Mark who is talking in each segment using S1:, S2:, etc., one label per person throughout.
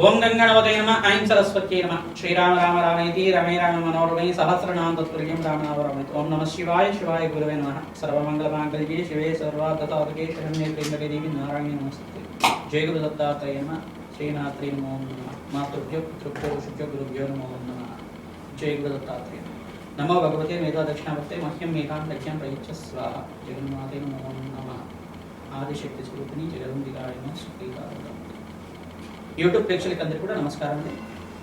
S1: ఓం గంగణవతే నమ ఐం సరస్వత్యై నమ. శ్రీరామ రామ రామేతి రమే రామ మనోరమే సహస్రనామ తత్పుల్యం రామనామరమేతి. ఓం నమ శివాయ శివాయ గురువే నమ. సర్వమంగళమాంగళ్యే శివే సర్వార్థతాదుకే శరణ్యే త్ర్యంబకే దేవి నారాయణ నమస్తే జయ గురు దత్తాత్రేయ నమ. శ్రీనాథ్రీ నమో నమ. మాతృభ్యో పితృభ్యో ఋషిభ్యో గురుభ్యో నమో నమ. జయ గురు దత్తాత్రేయ నమో. భగవతే మేధా దక్షిణావర్తే మహ్యం మేధాం లక్ష్యం ప్రయుచ్చ స్వాహ. జగన్మాతే నమో నమ. ఆదిశక్తి స్వరూపిణి జగదంబికాయ సుఖీకారం యూట్యూబ్ ప్రేక్షకులకి అందరికీ కూడా నమస్కారం అండి.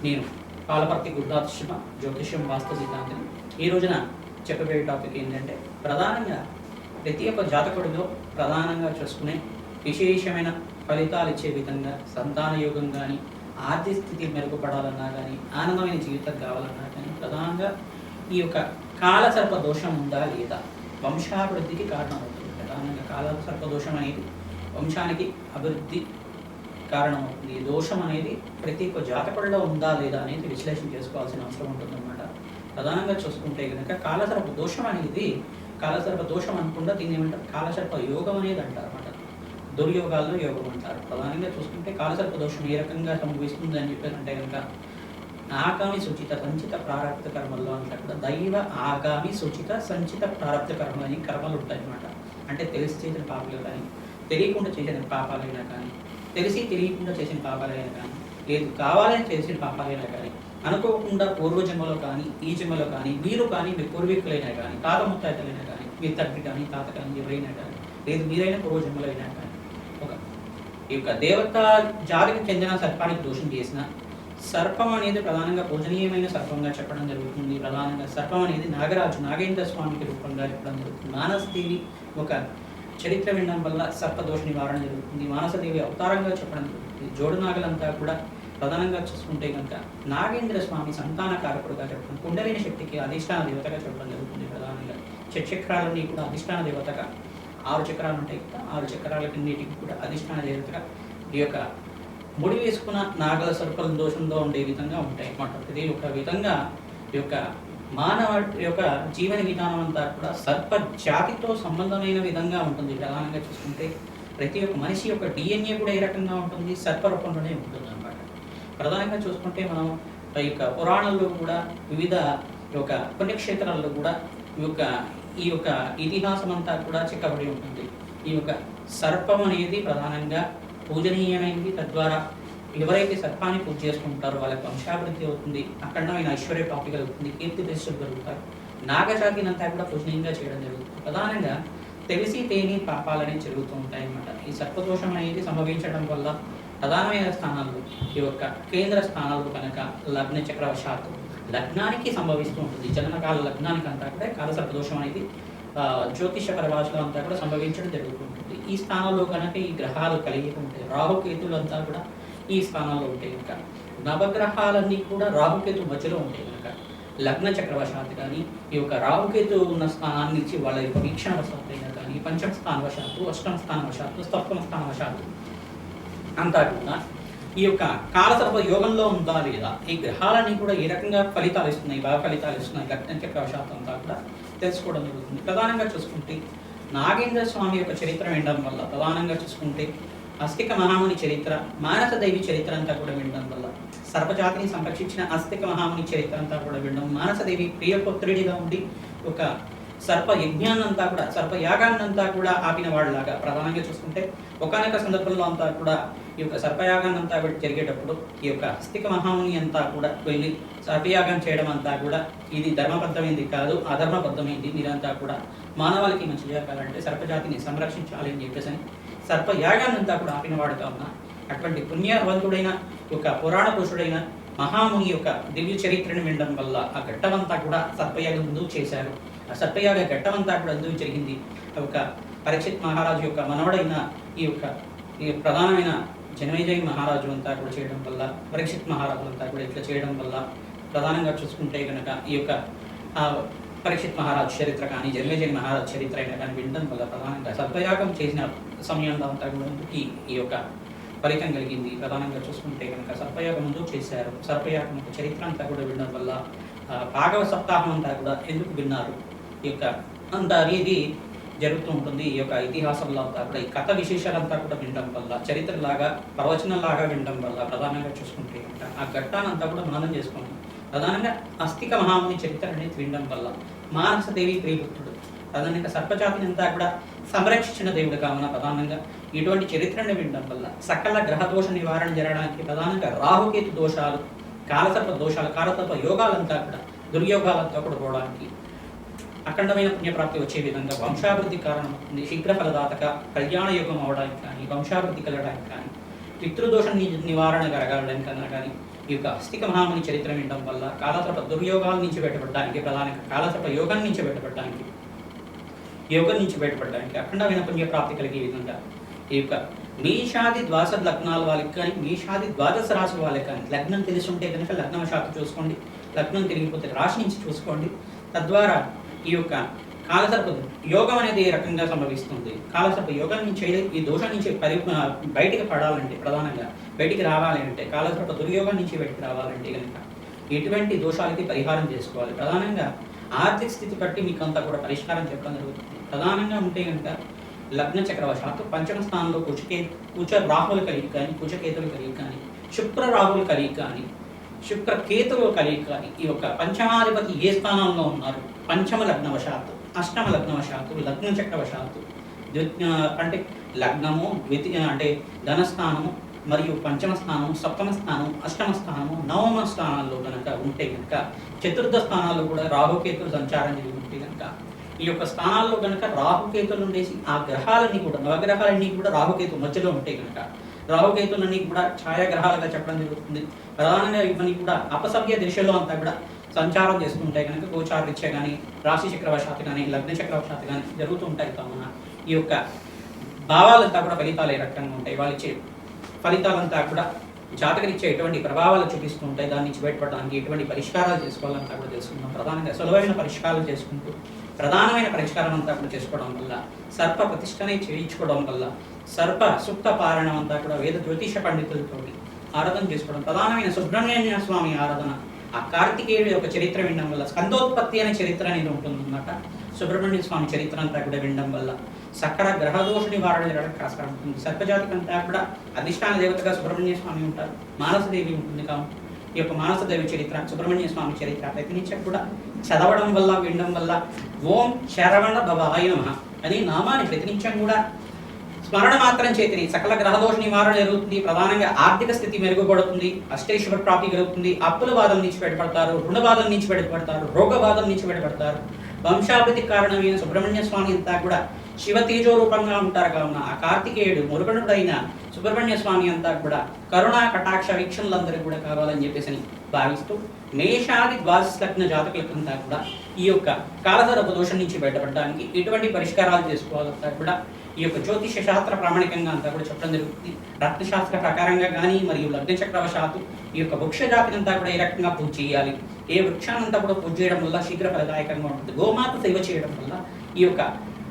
S1: నేను పాలపర్తి శివ జ్యోతిష్యం వాస్తు సిద్ధాంతం ఈ రోజున చెప్పబోయే టాపిక్ ఏంటంటే ప్రధానంగా ప్రతి ఒక్క జాతకుడిలో ప్రధానంగా చూసుకునే విశేషమైన ఫలితాలు ఇచ్చే విధంగా సంతాన యోగం కానీ ఆర్థిక స్థితి మెరుగుపడాలన్నా కానీ ఆనందమైన జీవితం కావాలన్నా కానీ ప్రధానంగా ఈ యొక్క కాలసర్ప దోషం ఉందా లేదా? వంశాభివృద్ధికి కారణం అవుతుంది ప్రధానంగా కాలసర్ప దోషం అనేది వంశానికి అభివృద్ధి కారణమవుతుంది. ఈ దోషం అనేది ప్రతి ఒక్క జాతకుడిలో ఉందా లేదా అనేది విశ్లేషణ చేసుకోవాల్సిన అవసరం ఉంటుందన్నమాట. ప్రధానంగా చూసుకుంటే కనుక కాలసర్ప దోషం అనేది కాలసర్ప దోషం అనుకుండా దీన్ని ఏమంటారు? కాలసర్ప యోగం అనేది అంటారు అనమాట దుర్యోగాల్లో యోగం అంటారు. ప్రధానంగా చూసుకుంటే కాలసర్ప దోషం ఏ రకంగా సంభవిస్తుంది అని చెప్పారంటే కనుక ఆగామి సూచిత సంచిత ప్రారంభ కర్మల్లో అంతా కూడా దైవ ఆగామి సూచిత సంచిత ప్రారంభ కర్మ అని కర్మలు ఉంటాయి అన్నమాట అంటే తెలిసి చేసిన పాపాలు కానీ తెలియకుండా చేసిన పాపాలైనా కానీ తెలిసి తెలియకుండా చేసిన పాపాలైనా కానీ లేదు కావాలని చేసిన పాపాలైనా కానీ అనుకోకుండా పూర్వజన్మలో కానీ ఈ జన్మలో కానీ మీరు కానీ మీ పూర్వీకులైనా కానీ తాత ముత్తాతలైనా కానీ మీ తండ్రి కానీ తాత కానీ ఎవరైనా కానీ లేదు మీరైనా పూర్వజన్మలో అయినా కానీ ఒక ఈ యొక్క దేవత జాతికి చెందిన సర్పానికి దోషం చేసిన సర్పం అనేది ప్రధానంగా పూజనీయమైన సర్పంగా చెప్పడం జరుగుతుంది. ప్రధానంగా సర్పం అనేది నాగరాజు నాగేంద్ర స్వామికి రూపంగా చెప్పడం జరుగుతుంది. మానసదేవి ఒక చరిత్ర వినడం వల్ల సర్పదోష నివారణ జరుగుతుంది. మానసదేవి అవతారంగా చెప్పడం జరుగుతుంది. జోడు నాగలంతా కూడా ప్రధానంగా చూసుకుంటే కనుక నాగేంద్ర స్వామి సంతాన కారకుడుగా చెప్పడం కుండలిని శక్తికి అధిష్టాన దేవతగా చెప్పడం జరుగుతుంది ప్రధానంగా. చక్రాలన్నీ కూడా అధిష్టాన దేవతగా ఆరు చక్రాలు ఉంటాయి కదా ఆరు చక్రాలన్నిటికి కూడా అధిష్టాన దేవతగా ఈ యొక్క ముడి వేసుకున్న నాగల సర్పల దోషంతో ఉండే విధంగా ఉంటాయి అన్నమాట. ఇది ఒక విధంగా ఈ యొక్క మానవ యొక్క జీవన విధానం అంతా కూడా సర్ప జాతితో సంబంధమైన విధంగా ఉంటుంది. ప్రధానంగా చూసుకుంటే ప్రతి ఒక్క మనిషి యొక్క డిఎన్ఏ కూడా ఏ రకంగా ఉంటుంది? సర్ప రూపంలోనే ఉంటుంది అనమాట ప్రధానంగా చూసుకుంటే మనం ఈ యొక్క పురాణాల్లో కూడా వివిధ యొక్క పుణ్యక్షేత్రాల్లో కూడా ఈ యొక్క ఈ యొక్క ఇతిహాసం అంతా కూడా చిక్కబడి ఉంటుంది. ఈ యొక్క సర్పం అనేది ప్రధానంగా పూజనీయమైనది. తద్వారా ఎవరైతే సర్పాన్ని పూజ చేసుకుంటారో వాళ్ళకి వంశాభివృద్ధి అవుతుంది అఖండమైన ఐశ్వర్య ప్రాప్తి కలుగుతుంది కీర్తి ప్రతిష్టలు కలుగుతారు. నాగజాతినంతా కూడా పూజనీయంగా చేయడం జరుగుతుంది. ప్రధానంగా తెలిసి తేని పాపాలని జరుగుతూ ఉంటాయి అన్నమాట ఈ సర్పదోషం అనేది సంభవించడం వల్ల ప్రధానమైన స్థానాలు ఈ యొక్క కేంద్ర స్థానాలు కనుక లగ్న చక్రవశాత్తు లగ్నానికి సంభవిస్తూ ఉంటుంది. జననకాల లగ్నానికి అంతా కూడా కాల సర్పదోషం అనేది జ్యోతిష పరిభాషలో అంతా కూడా సంభవించడం జరుగుతుంటుంది ఈ స్థానంలో కనుక ఈ గ్రహాలు కలిగి ఉంటాయి రాహుకేతులు అంతా కూడా ఈ స్థానంలో ఉంటాయి కనుక. నవగ్రహాలన్నీ కూడా రాహుకేతు మధ్యలో ఉంటాయి కనుక. లగ్న చక్రవశాత్తు కానీ ఈ యొక్క రాహుకేతు ఉన్న స్థానాన్ని ఇచ్చి వాళ్ళ యొక్క వీక్షణ వశాత్తు అయినా కానీ పంచమ స్థానవశాత్తు అష్టమ స్థానవశాత్తు సప్తమ స్థాన వశాత్తు అంతా కూడా ఈ యొక్క కాలసర్ప యోగంలో ఉందా లేదా? ఈ గ్రహాలన్నీ కూడా ఏ రకంగా ఫలితాలు ఇస్తున్నాయి? బాగా ఫలితాలు ఇస్తున్నాయి. లగ్న చక్రవశాత్తు అంతా కూడా తెలుసుకోవడం జరుగుతుంది. ప్రధానంగా చూసుకుంటే నాగేంద్ర స్వామి యొక్క చరిత్ర వినడం వల్ల ప్రధానంగా చూసుకుంటే అస్తిక మహాముని చరిత్ర మానస దేవి చరిత్ర అంతా కూడా వినడం వల్ల సర్పజాతిని సంరక్షించిన అస్తిక మహాముని చరిత్ర అంతా కూడా వినడం మానసదేవి ప్రియపుత్రుడిగా ఉండి ఒక సర్ప యజ్ఞాన్నంతా కూడా సర్ప యాగాన్నంతా కూడా ఆపిన వాళ్ళలాగా ప్రధానంగా చూసుకుంటే ఒకనొక సందర్భంలో అంతా కూడా ఈ యొక్క సర్పయాగాన్నంతా కూడా జరిగేటప్పుడు ఈ యొక్క అస్తిక మహాముని అంతా కూడా వెళ్ళి సర్పయాగం చేయడం అంతా కూడా ఇది ధర్మబద్ధమైంది కాదు అధర్మబద్ధమైంది మీరంతా కూడా మానవాళికి మంచి జరగాలంటే సర్పజాతిని సంరక్షించాలి అని చెప్పేసి అని సర్పయాగాన్ని అంతా కూడా ఆపిన వాడు కావున అటువంటి పుణ్యవంతుడైన ఒక పురాణ పురుషుడైన మహాముని యొక్క దివ్య చరిత్రను వినడం వల్ల ఆ ఘట్టమంతా కూడా సర్పయాగం ముందు చేశారు. ఆ సర్పయాగ ఘట్టమంతా కూడా అందుకు జరిగింది. ఒక పరీక్షిత్ మహారాజు యొక్క మనవడైన ఈ యొక్క ఈ ప్రధానమైన జనమేజయ మహారాజు అంతా కూడా చేయడం వల్ల పరీక్షిత్ మహారాజు అంతా కూడా ఇట్లా చేయడం వల్ల ప్రధానంగా చూసుకుంటే కనుక ఈ యొక్క ఆ, పరీక్షిత్ మహారాజు చరిత్ర కానీ జనమేజయ మహారాజు చరిత్ర అయినా కానీ వినడం వల్ల ప్రధానంగా సత్వయాగం చేసిన సమయంలో అంతా కూడా ఈ యొక్క ఫలితం కలిగింది. ప్రధానంగా చూసుకుంటే కనుక సర్పయాగం ముందు చేశారు. సర్పయాగం యొక్క చరిత్ర అంతా కూడా వినడం వల్ల భాగవ సప్తాహం అంతా కూడా ఎందుకు విన్నారు? ఈ యొక్క అంత అనేది జరుగుతూ ఉంటుంది. ఈ యొక్క ఇతిహాసంలో అంతా కూడా ఈ కథ విశేషాలంతా కూడా వినడం వల్ల చరిత్రలాగా ప్రవచనంలాగా వినడం వల్ల ప్రధానంగా చూసుకుంటే కనుక ఆ ఘట్టానంతా కూడా మననం చేసుకుంటాం ప్రధానంగా అస్థిక మహాముని చరిత్ర అనేది వినడం వల్ల మానసదేవి ప్రియభక్తుడు ప్రధానంగా సర్పజాతిని అంతా కూడా సంరక్షించిన దేవుడు కావున ప్రధానంగా ఇటువంటి చరిత్రను వినడం వల్ల సకల గ్రహ దోష నివారణ జరగడానికి ప్రధానంగా రాహుకేతు దోషాలు కాలసర్ప దోషాలు కాలసర్ప యోగాలంతా కూడా దుర్యోగాలంతా కూడా పోవడానికి అఖండమైన పుణ్యప్రాప్తి వచ్చే విధంగా వంశాభివృద్ధి కారణమవుతుంది. శీఘ్ర ఫలదాతక కళ్యాణ యోగం అవడానికి కానీ వంశాభివృద్ధి కలగడానికి కానీ పితృదోష నివారణ కలగడానికి కన్నా కానీ ఈ యొక్క అస్థిక మహాముని చరిత్ర వినడం వల్ల కాలసర్ప దుర్యోగాల నుంచి బయటపడడానికి ప్రధానంగా కాలసర్ప యోగం నుంచి బయటపడడానికి యోగం నుంచి బయటపడడానికి అఖండమైన పుణ్యప్రాప్తి కలిగే విధంగా ఈ యొక్క మీషాది ద్వాదశ లగ్నాల వాళ్ళకి కానీ మీషాది ద్వాదశ రాశి వాళ్ళకి కానీ లగ్నం తెలిసి ఉంటే కనుక లగ్నం శాఖ చూసుకోండి. లగ్నం తెలియకపోతే రాశి నుంచి చూసుకోండి. తద్వారా ఈ యొక్క కాలసర్ప యోగం అనేది ఏ రకంగా సంభవిస్తుంది? కాలసర్ప యోగం నుంచి ఈ దోషం నుంచి పరి బయటికి పడాలంటే ప్రధానంగా బయటికి రావాలి అంటే కాలసర్ప దుర్యోగం నుంచి బయటికి రావాలంటే కనుక ఎటువంటి దోషాలకి పరిహారం చేసుకోవాలి? ప్రధానంగా ఆర్థిక స్థితి బట్టి మీకు అంతా కూడా పరిష్కారం చెప్పడం జరుగుతుంది. ప్రధానంగా ఉంటే కనుక లగ్న చక్రవశాత్తు పంచమ స్థానంలో కుచకే కుచ రాహులు కలిగి కానీ కుచకేతులు కలిగి కానీ శుక్ర రాహులు కలిగి కానీ శుక్ర కేతువులు కలిగి కానీ ఈ యొక్క పంచమాధిపతి ఏ స్థానంలో ఉన్నారు? పంచమ లగ్నవశాత్తు. అష్టమ లగ్నవశాత్తు లగ్న చక్రవశాత్తు అంటే లగ్నము ద్వితీ అంటే ధనస్థానము మరియు పంచమ స్థానం సప్తమ స్థానం అష్టమ స్థానము నవమ స్థానాల్లో కనుక ఉంటే కనుక చతుర్థ స్థానాల్లో కూడా రాహుకేతులు సంచారం జరిగి ఉంటే కనుక ఈ యొక్క స్థానాల్లో కనుక రాహుకేతులు ఉండేసి ఆ గ్రహాలన్నీ కూడా నవగ్రహాలన్నీ కూడా రాహుకేతు మధ్యలో ఉంటే కనుక రాహుకేతులన్నీ కూడా ఛాయాగ్రహాలుగా చెప్పడం జరుగుతుంది. ప్రధానంగా ఇవన్నీ కూడా అపసవ్య దిశలో అంతా కూడా సంచారం చేస్తుంటాయి కనుక గోచారరీత్యా కానీ రాశి చక్రవశాత్తు కానీ లగ్న చక్రవశాత్తు కానీ జరుగుతూ ఉంటాయి కావున ఈ యొక్క భావాలంతా కూడా ఫలితాలు ఏ రకంగా ఉంటాయి? వాళ్ళు ఇచ్చే ఫలితాలంతా కూడా జాతకరిచ్చే ఎటువంటి ప్రభావాలు చూపిస్తూ ఉంటాయి? దాని నుంచి బయటపడడానికి ఎటువంటి పరిష్కారాలు చేసుకోవాలంతా కూడా తెలుసుకుందాం. ప్రధానంగా సులభమైన పరిష్కారాలు చేసుకుంటూ ప్రధానమైన పరిష్కారం అంతా కూడా చేసుకోవడం వల్ల సర్ప ప్రతిష్టనే చేయించుకోవడం వల్ల సర్ప సుప్త పారాయణం అంతా కూడా వేద జ్యోతిష పండితులతో ఆరాధన చేసుకోవడం ప్రధానమైన సుబ్రహ్మణ్య స్వామి ఆరాధన ఆ కార్తికేయుడు యొక్క చరిత్ర వినడం వల్ల స్కందోత్పత్తి అనే చరిత్ర అనేది ఉంటుందన్నమాట. సుబ్రహ్మణ్య స్వామి చరిత్ర అంతా కూడా వినడం వల్ల సకల గ్రహదోష నివారణ జరగడానికి ఆస్కారం ఉంటుంది. సర్పజాతి అంతా కూడా అధిష్టాన దేవతగా సుబ్రహ్మణ్య స్వామి ఉంటారు. మానసదేవి ఉంటుంది కాబట్టి ఈ యొక్క మానసదేవి చరిత్ర సుబ్రహ్మణ్య స్వామి చరిత్ర ప్రతినిత్యం కూడా చదవడం వల్ల వినడం వల్ల ఓం శరవణ భవాయ నమ అనే నామాన్ని ప్రతినిత్యం కూడా స్మరణ మాత్రం చేతిని. సకల గ్రహదోష నివారణ జరుగుతుంది. ప్రధానంగా ఆర్థిక స్థితి మెరుగుపడుతుంది. అష్టేశ్వర ప్రాప్తి కలుగుతుంది. అప్పుల బాధల నుంచి బయటపడతారు. రుణ బాధల నుంచి బయటపడతారు. రోగ బాధల నుంచి బయటపడతారు. వంశాభివృద్ధి కారణమైన సుబ్రహ్మణ్య స్వామి అంతా కూడా శివ తేజో రూపంగా ఉంటారు. కావున ఆ కార్తికేయుడు మురుగనుడైన సుబ్రహ్మణ్య స్వామి అంతా కూడా కరుణా కటాక్ష వీక్షణలందరూ కూడా కావాలని చెప్పేసి భావిస్తూ మేషాది ద్వాదశ లగ్న జాతకులకంతా కూడా ఈ యొక్క కాలధర దోషం నుంచి బయటపడడానికి ఎటువంటి పరిష్కారాలు చేసుకోవాలంతా కూడా ఈ యొక్క జ్యోతిష శాస్త్ర ప్రామాణికంగా అంతా కూడా చెప్పడం జరుగుతుంది. రత్నశాస్త్ర ప్రకారంగా కానీ మరియు లగ్నచక్రవశాత్తు ఈ యొక్క వృక్ష జాతిని అంతా కూడా ఏ రకంగా పూజ చేయాలి? ఏ వృక్షానంతా కూడా పూజ చేయడం వల్ల శీఘ్ర ఫలదాయకంగా ఉంటుంది. గోమాత సేవ చేయడం వల్ల ఈ యొక్క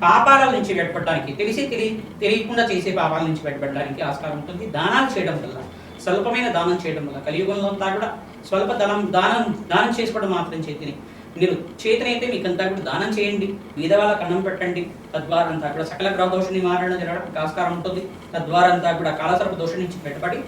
S1: పాపాల నుంచి బయటపడడానికి తెలిసి తెలియ తెలియకుండా చేసే పాపాల నుంచి బయటపడడానికి ఆస్కారం ఉంటుంది. దానాలు చేయడం వల్ల స్వల్పమైన దానం చేయడం వల్ల కలియుగంలో అంతా కూడా స్వల్ప దానం దానం దానం చేసుకోవడం మాత్రం చేతిని మీరు చేతనైతే మీకు అంతా కూడా దానం చేయండి. మీద వాళ్ళకి అన్నం పెట్టండి. తద్వారా అంతా కూడా సకల గ్రహ దోష నివారణ జరగడానికి ఆస్కారం ఉంటుంది. తద్వారా అంతా కూడా కాలసర్ప దోషం నుంచి బయటపడి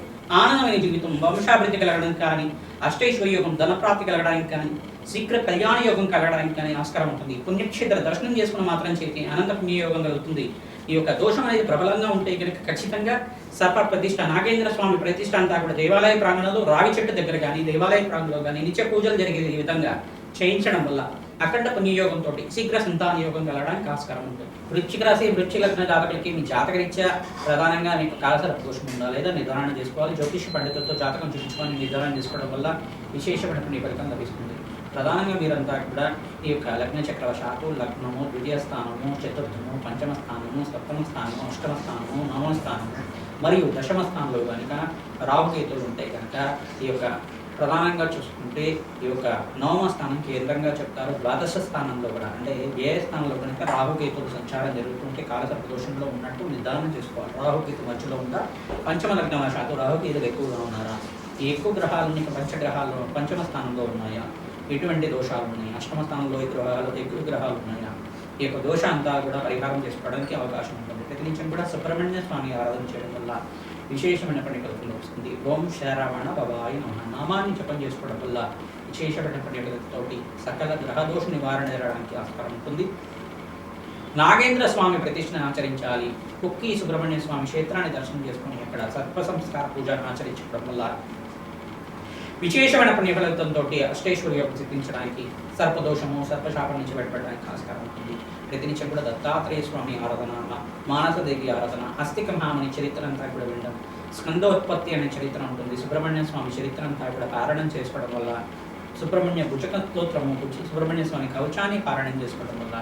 S1: ఆనందమైన జీవితం వంశాభివృద్ధి కలగడానికి కానీ అష్టైశ్వర్య యోగం ధనప్రాప్తి కలగడానికి కానీ శీఘ్ర కళ్యాణ యోగం కలగడానికి కానీ ఆస్కారం ఉంటుంది. పుణ్యక్షేత్ర దర్శనం చేసుకున్న మాత్రం చేతి అనంత పుణ్యయోగం కలుగుతుంది. ఈ యొక్క దోషం అనేది ప్రబలంగా ఉంటే కనుక ఖచ్చితంగా సర్ప ప్రతిష్ట నాగేంద్ర స్వామి ప్రతిష్ట అంతా కూడా దేవాలయ ప్రాంగణంలో రావి చెట్టు దగ్గర కానీ దేవాలయ ప్రాంగణంలో కానీ నిత్య పూజలు జరిగే ఈ విధంగా. చేయించడం వల్ల అఖండ పుణ్యయోగంతో శీఘ్ర సంతాన యోగం కలగడానికి ఆస్కారం ఉంటుంది. వృశ్చిక రాశి వృశ్చిక లగ్న జాతకులకి మీ జాతకరీత్యా ప్రధానంగా మీకు కాలసర దోషం ఉందా లేదా నిర్ధారణ చేసుకోవాలి. జ్యోతిష పండితులతో జాతకం చూపించుకొని నిర్ధారణ చేసుకోవడం వల్ల విశేషమైన పుణ్య ఫలితం లభిస్తుంది. ప్రధానంగా మీరంతా కూడా ఈ యొక్క లగ్న చక్రవశాత్తు లగ్నము ద్వితీయ స్థానము చతుర్థము పంచమ స్థానము సప్తమ స్థానము అష్టమ స్థానము నవమ స్థానము మరియు దశమ స్థానంలో కనుక రాహుకేతులు ఉంటాయి కనుక ఈ యొక్క ప్రధానంగా చూసుకుంటే ఈ యొక్క నవమ స్థానం కేంద్రంగా చెప్తారు. ద్వాదశ స్థానంలో కూడా అంటే ఏ స్థానంలో కనుక రాహుకేతులు సంచారం జరుగుతుంటే కాలసర్ప దోషంలో ఉన్నట్టు నిర్ధారణ చేసుకోవాలి. రాహుకేతు మధ్యలో ఉందా? పంచమ లగ్నం శాతం రాహుకేతులు ఎక్కువగా ఉన్నారా? ఈ ఎక్కువ గ్రహాలని పంచగ్రహాల్లో పంచమ స్థానంలో ఉన్నాయా? ఎటువంటి దోషాలు ఉన్నాయి? అష్టమ స్థానంలో ఈ గ్రహాలు ఎక్కువ గ్రహాలు ఉన్నాయా? ఈ యొక్క దోష అంతా కూడా పరిహారం చేసుకోవడానికి అవకాశం ఉంటుంది. ప్రతి నుంచి కూడా సుబ్రహ్మణ్య స్వామి ఆరాధన చేయడం వల్ల విశేషమైన ఫలితం వస్తుంది. ఓం శ్రీరావణ బాబాయి నమ. నామాన్ని జపం చేసుకోవడం వల్ల విశేషమైన పండుగలతోటి సకల గ్రహదోష నివారణ జరగడానికి ఆస్కారం ఉంటుంది. నాగేంద్ర స్వామి ప్రతిష్టను ఆచరించాలి. కుక్కి సుబ్రహ్మణ్య స్వామి క్షేత్రాన్ని దర్శనం చేసుకుని అక్కడ సర్ప సంస్కార పూజను ఆచరించడం వల్ల విశేషమైన పుణ్యఫలితంతో అష్టేశ్వరి యొక్క సిద్ధించడానికి సర్పదోషము సర్పశాపం నుంచి బయటపడడానికి ఆస్కారం ఉంటుంది ప్రతినిత్యం కూడా దత్తాత్రేయ స్వామి ఆరాధన మానసదేవి ఆరాధన అస్థిక మహామణి చరిత్ర అంతా కూడా వినడం స్కందోత్పత్తి అనే చరిత్ర ఉంటుంది. సుబ్రహ్మణ్య స్వామి చరిత్ర అంతా కూడా పారాయణం చేసుకోవడం వల్ల సుబ్రహ్మణ్య భుజక స్తోత్రము సుబ్రహ్మణ్య స్వామి కవచాన్ని పారాయణం చేసుకోవడం వల్ల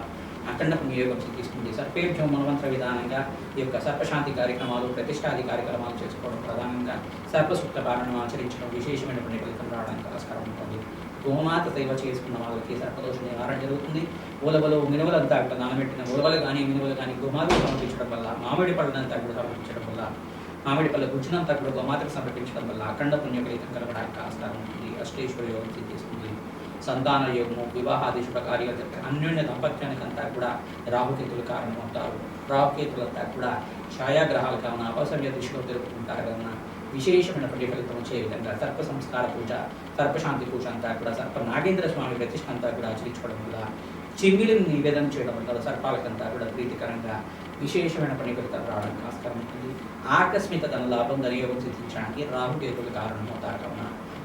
S1: అఖండ పుణ్యయోగం సిద్ధిస్తుంది సర్పేభ్యం మనవంతర విధానంగా ఈ యొక్క సర్పశాంతి కార్యక్రమాలు ప్రతిష్టాది కార్యక్రమాలు చేసుకోవడం ప్రధానంగా సర్పసూక్త పాలనను ఆచరించడం విశేషమైన ఫలితం రావడానికి ఆస్కారం ఉంటుంది. గోమాత సేవ చేసుకున్న వాళ్ళకి సర్పదోష నివారణ జరుగుతుంది. ఉలవలు మినువలంతా కూడా నానబెట్టిన ఉలవలు కానీ మినువలు కానీ గోమాతకు సమర్పించడం వల్ల మామిడి పళ్ళనంతా కూడా సమర్పించడం వల్ల మామిడి పళ్ళ గుజ్జునంతా కూడా గోమాతకు సమర్పించడం వల్ల అఖండ పుణ్య ఫలితం కలగడానికి ఆస్కారం ఉంటుంది. అష్టేశ్వర యోగం సిద్ధిస్తుంది సంతాన యోగము వివాహాది శుభకార్యాలు అన్యోన్య దంపత్యానికి అంతా కూడా రాహుకేతులు కారణమవుతారు. రాహుకేతులంతా కూడా ఛాయాగ్రహాలు కావున అపసవ్య దృష్టిలో తిరుగుతుంటారు కావున విశేషమైన ప్రతి ఫలితం వచ్చే విధంగా సర్ప సంస్కార పూజ సర్పశాంతి పూజ అంతా కూడా సర్ప నాగేంద్ర స్వామి ప్రతిష్ట అంతా కూడా ఆచరించుకోవడం వల్ల చిమ్మిలిని నివేదన చేయడం వల్ల సర్పాలకంతా కూడా ప్రీతికరంగా విశేషమైన పని ఫలితాలు రావడానికి ఆస్కారం ఉంటుంది. ఆకస్మిక ధన లాభం ధనయోగం సిద్ధించడానికి రాహుకేతులు కారణమవుతారు కావున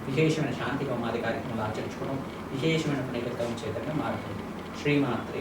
S1: విశేషమైన శాంతి హోమాది కార్యక్రమాలు ఆచరించుకోవడం విశేషమైన పని ఫలితం మారుతుంది. శ్రీమాత్రి